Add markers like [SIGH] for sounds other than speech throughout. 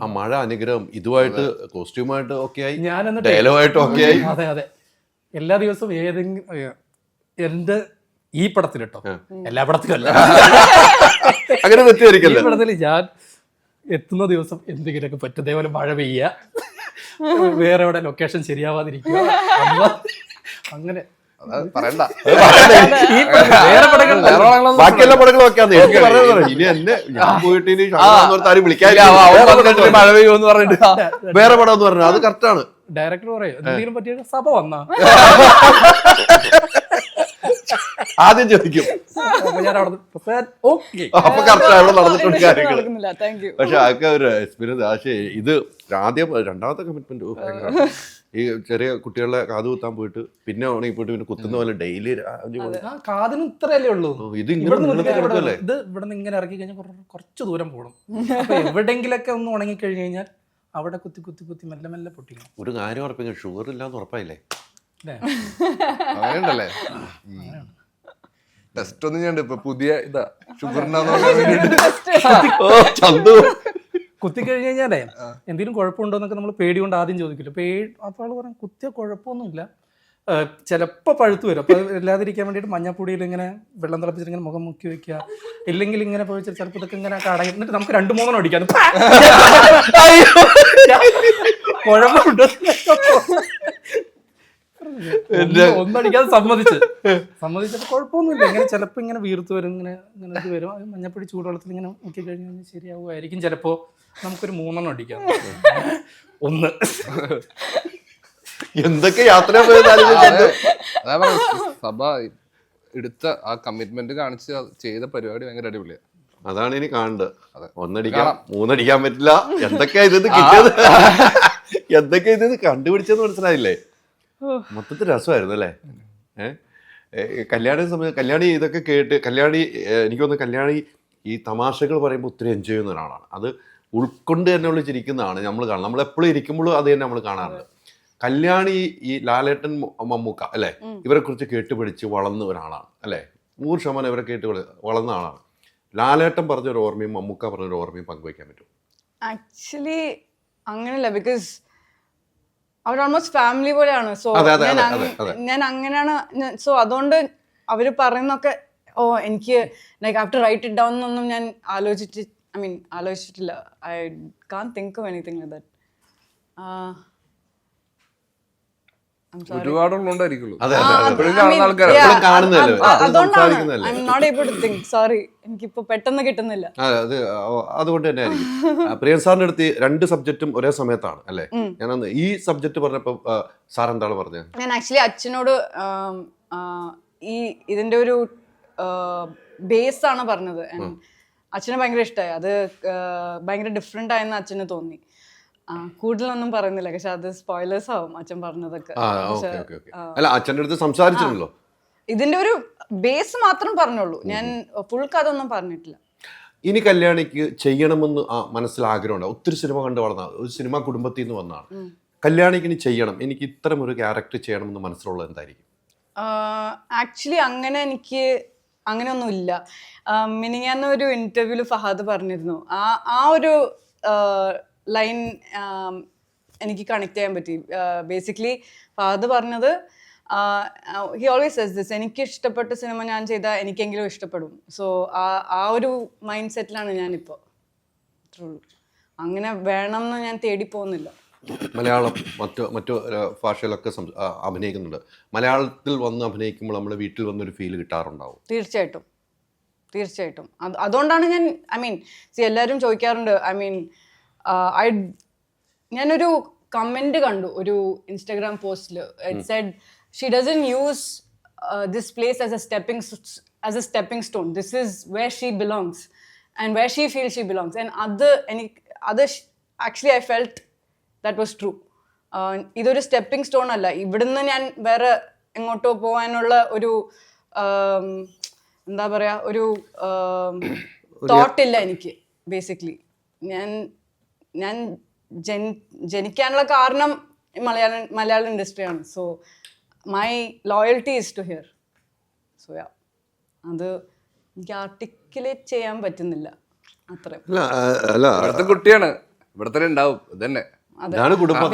ആ മഴ അനുഗ്രഹം ഇതുമായിട്ട് കോസ്റ്റ്യൂമായിട്ട് ഒക്കെ ആയി ഞാൻ എന്നിട്ട് ഡയലോഗായിട്ടും ഒക്കെ ആയി അതെ അതെ. എല്ലാ ദിവസവും ഏതെങ്കിലും എന്റെ ഈ പടത്തിലിട്ടോ എല്ലാ പടത്തിലും അല്ല. [LAUGHS] അങ്ങനെ ഈ തെറ്റിദ്ധരിക്കല്ലേ പടത്തിൽ ഞാൻ എത്തുന്ന ദിവസം എന്തെങ്കിലുമൊക്കെ പറ്റും. പോലെ മഴ പെയ്യുക [LAUGHS] വേറെ എവിടെ ലൊക്കേഷൻ ശരിയാവാതിരിക്കുക അങ്ങനെ പറയണ്ട. ബാക്കിയെല്ലാ പടങ്ങളും ഒക്കെ ഇനി എന്നെ ഞാൻ പോയിട്ട് ഇനി ആരും മഴ പെയ്യുമെന്ന് പറഞ്ഞിട്ട്. വേറെ പടം എന്ന് പറഞ്ഞു അത് കറക്റ്റാണ് ഡയറക്ടർ പറയും. എന്തെങ്കിലും പറ്റിയ സഭ വന്നാ. ആദ്യം ചോദിക്കും. അപ്പൊ കറക്റ്റ് അവിടെ നടന്നിട്ടുണ്ട് കാര്യങ്ങൾ പക്ഷെ അതൊക്കെ ഒരു എക്സ്പീരിയൻസ് പക്ഷേ ഇത് ആദ്യം രണ്ടാമത്തെ കമ്മിറ്റ്മെന്റ് ഈ ചെറിയ കുട്ടികളെ കാത് കുത്താൻ പോയിട്ട് പിന്നെ ഉണങ്ങി പോയിട്ട് പിന്നെ കുത്തുന്ന പോലെ ഡെയിലി കാതിന് ഇത്രയല്ലേ ഉള്ളൂ. ഇത് ഇങ്ങനെ ഇത് ഇവിടെ നിന്ന് ഇങ്ങനെ ഇറക്കി കഴിഞ്ഞാൽ കുറച്ച് ദൂരം പോകണം എവിടെങ്കിലൊക്കെ ഒന്ന് ഉണങ്ങി കഴിഞ്ഞ് കഴിഞ്ഞാൽ അവിടെ കുത്തി കുത്തി കുത്തി മെല്ലെ മെല്ലെ പൊട്ടിക്കണം. ഒരു കാര്യം ഉറപ്പിക്കും ഷുഗർ ഇല്ലാന്ന് ഉറപ്പായില്ലേ? അങ്ങനെയുണ്ടല്ലേ? ടെസ്റ്റ് ഒന്നും ഞാൻ ഇപ്പൊ പുതിയ ഇതാ ഷുഗർ [LAUGHS] [LAUGHS] ചന്തു. കുത്തി കഴിഞ്ഞ് കഴിഞ്ഞാലേ എന്തെങ്കിലും കുഴപ്പമുണ്ടോ എന്നൊക്കെ നമ്മൾ പേടി കൊണ്ട് ആദ്യം ചോദിക്കില്ല. പേടി അപ്പോൾ ആൾ പറയും കുത്തിയ കുഴപ്പമൊന്നുമില്ല. ചിലപ്പോൾ പഴുത്തു വരും. അപ്പോൾ ഇല്ലാതിരിക്കാൻ വേണ്ടിയിട്ട് മഞ്ഞപ്പൊടിയിൽ ഇങ്ങനെ വെള്ളം തിളപ്പിച്ചിട്ട് ഇങ്ങനെ മുഖം മുക്കി വെക്കുക. ഇല്ലെങ്കിൽ ഇങ്ങനെ പോയി ചിലപ്പോൾ ഇതൊക്കെ ഇങ്ങനെ കടയിൽ എന്നിട്ട് നമുക്ക് രണ്ട് മൂന്നെണ്ണം അടിക്കാം കുഴപ്പമുണ്ടോ ഒന്നടിക്കാതെ സമ്മതിച്ച്. സമ്മതിച്ചപ്പോൾ കുഴപ്പമൊന്നുമില്ല. ഇങ്ങനെ ചിലപ്പോൾ ഇങ്ങനെ വീർത്ത് വരും ഇങ്ങനെ ഇങ്ങനെ ഇത് വരും. അത് മഞ്ഞപ്പൊടി ചൂടുവെള്ളത്തിൽ ഇങ്ങനെ മുക്കി കഴിഞ്ഞ് കഴിഞ്ഞാൽ ശരിയാവുമായിരിക്കും. ചിലപ്പോൾ നമുക്കൊരു മൂന്നെണ്ണം അടിക്കാം. ഒന്ന്. എന്തൊക്കെ യാത്ര സഭ എടുത്ത ആ കമ്മിറ്റ്മെന്റ് കാണിച്ച് ചെയ്ത പരിപാടി ഭയങ്കര അടിപൊളിയാണ് അതാണ് ഇനി കാണേണ്ടത്. ഒന്നടിക്കാം. മൂന്നടിക്കാൻ പറ്റില്ല. എന്തൊക്കെയാ ഇത് കിട്ടിയത്? എന്തൊക്കെയാ ഇത് കണ്ടുപിടിച്ചെന്ന് മനസ്സിലായില്ലേ? മൊത്തത്തിൽ രസമായിരുന്നു അല്ലേ? കല്യാണി സമയത്ത് കല്യാണി ഇതൊക്കെ കേട്ട് കല്യാണി എനിക്ക് തോന്നുന്നു കല്യാണി ഈ തമാശകൾ പറയുമ്പോൾ ഒത്തിരി എൻജോയ് ചെയ്യുന്ന ഒരാളാണ്. അത് ഉൾക്കൊണ്ട് തന്നെ വിളിച്ചിരിക്കുന്നതാണ് നമ്മൾ കാണുന്നത്. നമ്മൾ എപ്പോഴും ഇരിക്കുമ്പോഴും അത് തന്നെ നമ്മൾ കാണാറുണ്ട്. കല്യാണി ഈ ലാലേട്ടൻ മമ്മൂക്ക അല്ലേ? ഇവരെ കുറിച്ച് കേട്ടുപിടിച്ച് വളർന്ന ഒരാളാണ് അല്ലേ? നൂറ് ശതമാനം ഇവരെ കേട്ട് വള- വളർന്ന ആളാണ്. ലാലേട്ടൻ പറഞ്ഞൊരു ഓർമ്മയും മമ്മൂക്ക പറഞ്ഞൊരു ഓർമ്മയും പങ്കുവയ്ക്കാൻ പറ്റും ആക്ച്വലി അങ്ങനെയല്ല ബിക്കോസ് അവർ ഓൾമോസ്റ്റ് ഫാമിലി പോലെയാണ്. സോ ഞാൻ അങ്ങനെയാണ് സോ അതുകൊണ്ട് അവർ പറയുന്നൊക്കെ ഓ എനിക്ക് like after write it down എന്നൊന്നും ഞാൻ ആലോചിച്ച് I mean ആലോചിച്ചിട്ടില്ല. I can't think of anything that think sorry എനിക്കിപ്പോ പെട്ടെന്ന് കിട്ടുന്നില്ല. അത് അതുകൊണ്ട് തന്നെ ആയിരിക്കും. ആ, പ്രിയൻ സാറിന്റെ അടുത്ത് രണ്ട് സബ്ജക്റ്റും ഒരേ സമയത്താണ് അല്ലേ? ഞാൻ ഈ സബ്ജക്ട് പറഞ്ഞപ്പോ സാർ എന്താണ് പറഞ്ഞത്? ഞാൻ ആക്ച്വലി അച്ഛനോട് ഈ ഇതിന്റെ ഒരു ബേസ് ആണ് പറഞ്ഞത്. അച്ഛന് ഭയങ്കര ഇഷ്ടമായി അത് ഭയങ്കര ഡിഫറെന്റ് ആയെന്ന് അച്ഛന് തോന്നി. കൂടുതലൊന്നും പറയുന്നില്ല. പക്ഷെ അത് സ്പോയിലേഴ്സ് ആവും അച്ഛൻ പറഞ്ഞതൊക്കെ. ആ ഓക്കെ ഓക്കെ ഓക്കെ. അല്ല അച്ഛന്റെ അടുത്ത് സംസാരിച്ചിട്ടുണ്ടല്ലോ ഇതിന്റെ ഒരു ബേസ് മാത്രം പറഞ്ഞുള്ളൂ. ഞാൻ ഫുൾ കഥ ഒന്നും പറഞ്ഞിട്ടില്ല. ഇനി കല്യാണിക്ക് ചെയ്യണമെന്ന് ആ മനസ്സിൽ ആഗ്രഹമുണ്ട്. ഒത്തിരി സിനിമ കണ്ട് വളർന്ന ഒരു സിനിമ കുടുംബത്തിൽ നിന്ന് വന്നതാണ്. കല്യാണിക്ക് ഇനി ചെയ്യണം. എനിക്ക് ഇത്തരം ഒരു ക്യാരക്ടർ ചെയ്യണമെന്ന് മനസ്സിലുള്ളത് എന്തായിരിക്കും? ആക്ച്വലി അങ്ങനെ എനിക്ക് അങ്ങനെയൊന്നുമില്ല മിനിങ്ങാന്ന് ഒരു ഇന്റർവ്യൂൽ ഫഹാദ് പറഞ്ഞിരുന്നു. ആ ആ ഒരു ലൈൻ എനിക്ക് കണക്ട് ചെയ്യാൻ പറ്റി. ബേസിക്കലി ഫാദർ പറഞ്ഞത് ഹി ഓൾവേസ് സെസ് ദിസ് എനിക്ക് ഇഷ്ടപ്പെട്ട സിനിമ ഞാൻ ചെയ്താൽ എനിക്കെങ്കിലും ഇഷ്ടപ്പെടും. സോ ആ ആ ഒരു മൈൻഡ് സെറ്റിലാണ് ഞാനിപ്പോൾ അങ്ങനെ വേണം എന്ന് ഞാൻ തേടി പോകുന്നില്ല. മലയാളം മറ്റു മറ്റു ഭാഷയിലൊക്കെ അഭിനയിക്കുന്നുണ്ട്. മലയാളത്തിൽ വന്ന് അഭിനയിക്കുമ്പോൾ നമ്മുടെ വീട്ടിൽ വന്നൊരു ഫീൽ കിട്ടാറുണ്ടാവും. തീർച്ചയായിട്ടും. തീർച്ചയായിട്ടും. അത് അതുകൊണ്ടാണ് ഞാൻ ഐ മീൻ സി എല്ലാവരും ചോദിക്കാറുണ്ട് ഐ മീൻ ഐ ഞാനൊരു കമന്റ് കണ്ടു ഒരു ഇൻസ്റ്റാഗ്രാം പോസ്റ്റിൽ it said she doesn't use this place as a stepping as a stepping stone this is where she belongs and where she feel she belongs and അത് എനിക്ക് അത് actually I felt that was true ഇതൊരു stepping stone അല്ല. ഇവിടുന്ന് ഞാൻ വേറെ എങ്ങോട്ടോ പോകാനുള്ള ഒരു എന്താ പറയുക ഒരു തോട്ടില്ല എനിക്ക് ബേസിക്കലി ഞാൻ ഞാൻ ജനി ജനിക്കാനുള്ള കാരണം Malayalam Malayalam ഇൻഡസ്ട്രിയാണ് so my loyalty is to here so yeah അത് എനിക്ക് ആർട്ടിക്കുലേറ്റ് ചെയ്യാൻ പറ്റുന്നില്ല. അത്രയും അല്ല അല്ല. കുട്ടിയാണ്. ഇവിടെ തന്നെ ഉണ്ടാവും. ഇതന്നെ. അതാണ് കുടുംബം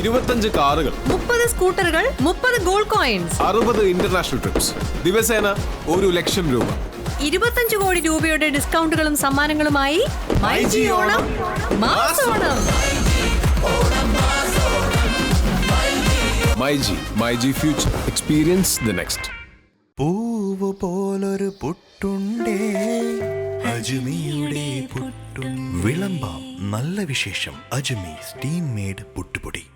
ഇരുപത്തഞ്ച് കാറുകൾ. മുപ്പത് സ്കൂട്ടറുകൾ മുപ്പത് ഗോൾഡ് കോയിൻസ് അറുപത് ഇന്റർനാഷണൽ ട്രിപ്സ് ദിവസേന ഒരു ലക്ഷം രൂപ. ഇരുപത്തഞ്ച് കോടി രൂപയുടെ ഡിസ്കൗണ്ടുകളും സമ്മാനങ്ങളുമായി Onam mass Onam. My G my G future. Experience the next പൂവ് പോലൊരു പുട്ടുണ്ടേ. അജ്മിയുടെ പുട്ടും. വിളമ്പാം നല്ല വിശേഷം. അജ്മി സ്റ്റീം മേഡ് പുട്ടുപൊടി.